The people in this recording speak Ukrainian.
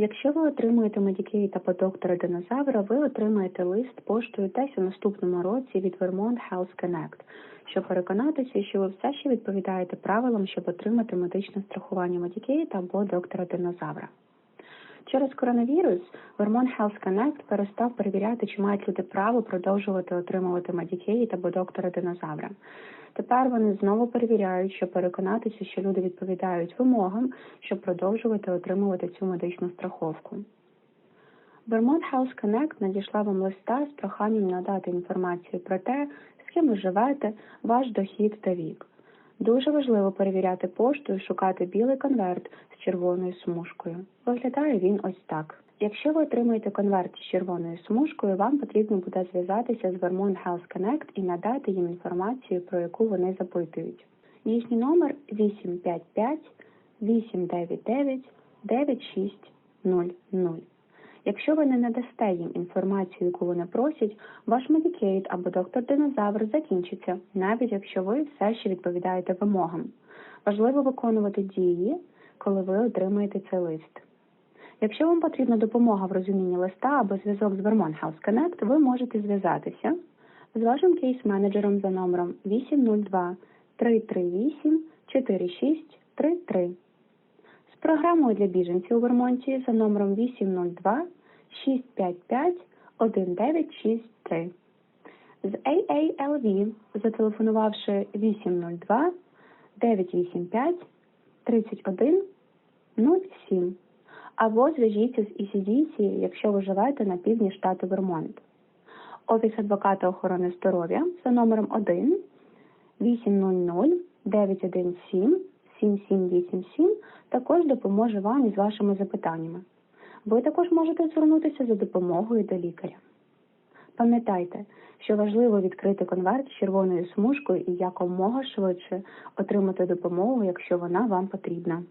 Якщо ви отримуєте Medicaid або доктора динозавра, ви отримаєте лист поштою десь у наступному році від Vermont Health Connect, щоб переконатися, що ви все ще відповідаєте правилам, щоб отримати медичне страхування Medicaid або доктора динозавра. Через коронавірус Vermont Health Connect перестав перевіряти, чи мають люди право продовжувати отримувати Medicaid або доктора динозавра. Тепер вони знову перевіряють, щоб переконатися, що люди відповідають вимогам, щоб продовжувати отримувати цю медичну страховку. Vermont Health Connect надійшла вам листа з проханням надати інформацію про те, з ким ви живете, ваш дохід та вік. Дуже важливо перевіряти пошту і шукати білий конверт з червоною смужкою. Виглядає він ось так. Якщо ви отримаєте конверт з червоною смужкою, вам потрібно буде зв'язатися з Vermont Health Connect і надати їм інформацію, про яку вони запитують. Їхній номер 855 899 9600. Якщо ви не надасте їм інформацію, яку вони просять, ваш Medicaid або доктор динозавр закінчиться, навіть якщо ви все ще відповідаєте вимогам. Важливо виконувати дії, коли ви отримаєте цей лист. Якщо вам потрібна допомога в розумінні листа або зв'язок з Vermont Health Connect, ви можете зв'язатися з вашим кейс-менеджером за номером 802 338 4633 з програмою для біженців у Вермонті за номером 802 655 1963 з AALV, зателефонувавши 802 985 31 07 або зв'яжіться з ECDC, якщо ви живете на півдні штату Вермонт. Офіс адвоката охорони здоров'я за номером 1 800 917 7787 також допоможе вам із вашими запитаннями. Ви також можете звернутися за допомогою до лікаря. Пам'ятайте, що важливо відкрити конверт з червоною смужкою і якомога швидше отримати допомогу, якщо вона вам потрібна.